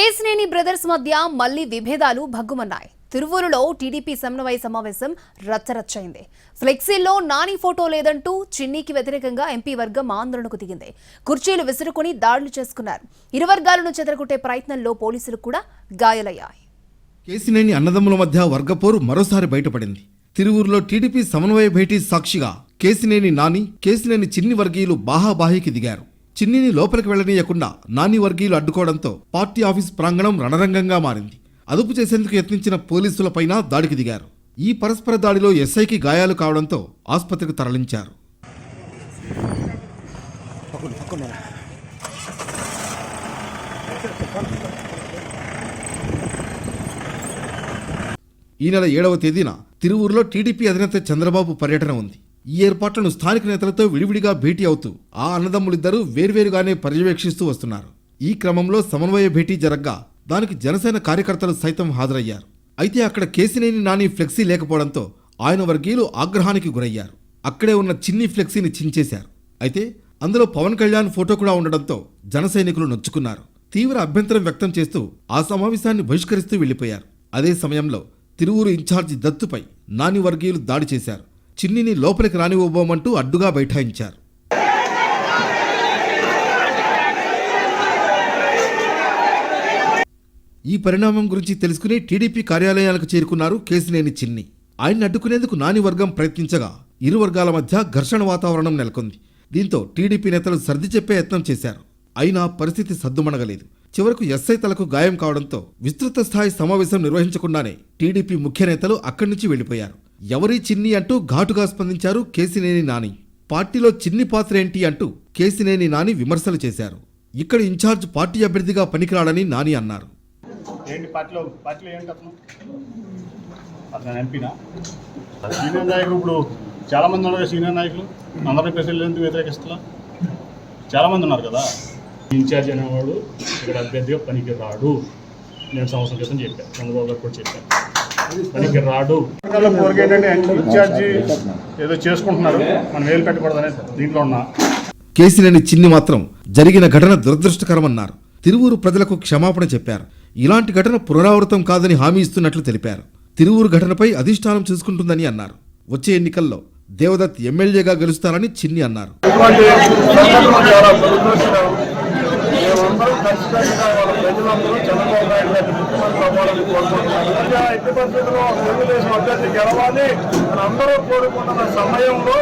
Kesineni brothers మధ్య మళ్ళీ విభేదాలు భగ్గుమన్నాయి. తిరువూరులో టీడీపీ సమన్వయ సమావేశం రచ్చరచ్చైంది. ఫ్లెక్సీల్లో నాని ఫోటో లేదంటూ చిన్నీకి వ్యతిరేకంగా ఎంపీ వర్గం ఆందోళనకు దిగింది. కుర్చీలు విసురుకుని దాడులు చేసుకున్నారు. ఇరు వర్గాలను చెదరగొట్టే ప్రయత్నంలో పోలీసులు కూడా గాయాలయ్యాయి. కేసినేని అన్నదమ్ముల మధ్య వర్గపోరు మరోసారి బయటపడింది. తిరువూరులో టీడీపీ సమన్వయ భేటీ సాక్షిగా కేసినేని నాని కేసినేని చిన్ని వర్గీయులు బాహాబాహికి దిగారు. చిన్నిని లోపలికి వెళ్ళనీయకుండా నాని వర్గీయులు అడ్డుకోవడంతో పార్టీ ఆఫీస్ ప్రాంగణం రణరంగంగా మారింది. అదుపు చేసేందుకు యత్నించిన పోలీసులపైన దాడికి దిగారు. ఈ పరస్పర దాడిలో ఎస్ఐకి గాయాలు కావడంతో ఆసుపత్రికి తరలించారు. ఈ నెల ఏడవ తేదీన తిరువూరులో టీడీపీ అధినేత చంద్రబాబు పర్యటన ఉంది. ఈ ఏర్పాట్లను స్థానిక నేతలతో విడివిడిగా భేటీ అవుతూ ఆ అన్నదమ్ములిద్దరూ వేర్వేరుగానే పర్యవేక్షిస్తూ వస్తున్నారు. ఈ క్రమంలో సమన్వయ భేటీ జరగ్గా దానికి జనసేన కార్యకర్తలు సైతం హాజరయ్యారు. అయితే అక్కడ కేసినేని నాని ఫ్లెక్సీ లేకపోవడంతో ఆయన వర్గీయులు ఆగ్రహానికి గురయ్యారు. అక్కడే ఉన్న చిన్ని ఫ్లెక్సీని చించేశారు. అయితే అందులో పవన్ కళ్యాణ్ ఫోటో కూడా ఉండడంతో జనసైనికులు నొచ్చుకున్నారు. తీవ్ర అభ్యంతరం వ్యక్తం చేస్తూ ఆ సమావేశాన్ని బహిష్కరిస్తూ వెళ్ళిపోయారు అదే సమయంలో తిరువూరు ఇన్ఛార్జి దత్తుపై నాని వర్గీయులు దాడి చేశారు. చిన్నిని లోపలికి రానివ్వబోమంటూ అడ్డుగా బైఠాయించారు. ఈ పరిణామం గురించి తెలుసుకుని టీడీపీ కార్యాలయాలకు చేరుకున్నారు కేసినేని చిన్ని. ఆయన్ని అడ్డుకునేందుకు నాని వర్గం ప్రయత్నించగా ఇరు వర్గాల మధ్య ఘర్షణ వాతావరణం నెలకొంది. దీంతో టీడీపీ నేతలు సర్ది చెప్పే యత్నం చేశారు. అయినా పరిస్థితి సద్దుమణగలేదు. చివరకు ఎస్ఐ తలకు గాయం కావడంతో విస్తృత స్థాయి సమావేశం నిర్వహించకుండానే టీడీపీ ముఖ్య నేతలు అక్కడి నుంచి వెళ్ళిపోయారు ఎవరీ చిన్ని అంటూ ఘాటుగా స్పందించారు కేసినేని నాని. పార్టీలో చిన్ని పాత్ర ఏంటి అంటూ కేసినేని నాని విమర్శలు చేశారు. ఇక్కడ ఇన్ఛార్జ్ పార్టీ అభ్యర్థిగా పనికిరాడని నాని అన్నారు. సీనియర్ నాయకులు ఇప్పుడు చాలా మంది ఉన్నారు సీనియర్ నాయకులు. అందరినీ ప్రెసిడెంట్ వ్యతిరేకిస్తున్నా చాలా మంది ఉన్నారు కదా. ఇన్ఛార్జ్ అనేవాడు ఇక్కడ అభ్యర్థిగా పనికి రాడు నేను సంవత్సరం క్రితం చెప్పాను చంద్రబాబు గారు కూడా చెప్పాను పనికి రాడు ఇన్ఛార్జి ఏదో చేసుకుంటున్నారు. మనం వేలు పెట్టకూడదనే దీంట్లో ఉన్నా కేసినేని చిన్ని మాత్రం జరిగిన ఘటన దురదృష్టకరమన్నారు. తిరువూరు ప్రజలకు క్షమాపణ చెప్పారు. ఇలాంటి ఘటన పునరావృతం కాదని హామీ ఇస్తున్నట్లు తెలిపారు. తిరువూరు ఘటనపై అధిష్టానం చూసుకుంటుందని అన్నారు. వచ్చే ఎన్నికల్లో దేవదత్ ఎమ్మెల్యేగా గెలుస్తారని చిన్ని అన్నారు. ప్రజలందరూ చంద్రబాబు నాయుడు గారి ముఖ్యమంత్రి అవ్వాలని కోరుకుంటున్నారు. ఎట్టి పరిస్థితుల్లో తెలుగుదేశం అభ్యర్థి గెలవాలి అని అందరూ కోరుకుంటున్న సమయంలో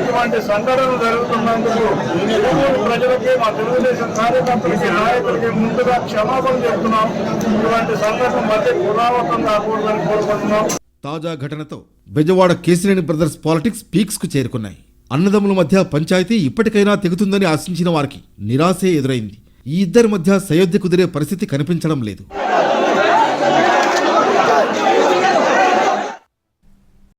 ఇటువంటి సంఘటనలు జరుగుతున్నందుకు తెలుగు ప్రజలకి మా తెలుగుదేశం కార్యకర్తలకి నాయకులకి ముందుగా క్షమాపణ చెప్తున్నాం. ఇటువంటి సంఘటన మధ్య పునరావృతం కాకూడదని కోరుకుంటున్నాం. తాజా ఘటనతో బెజవాడ కేసినేని బ్రదర్స్ పాలిటిక్స్ పీక్స్కు చేరుకున్నాయి. అన్నదమ్ముల మధ్య పంచాయతీ ఇప్పటికైనా తెగుతుందని ఆశించిన వారికి నిరాశే ఎదురైంది. ఈ ఇద్దరి మధ్య సయోధ్య కుదిరే పరిస్థితి కనిపించడం లేదు.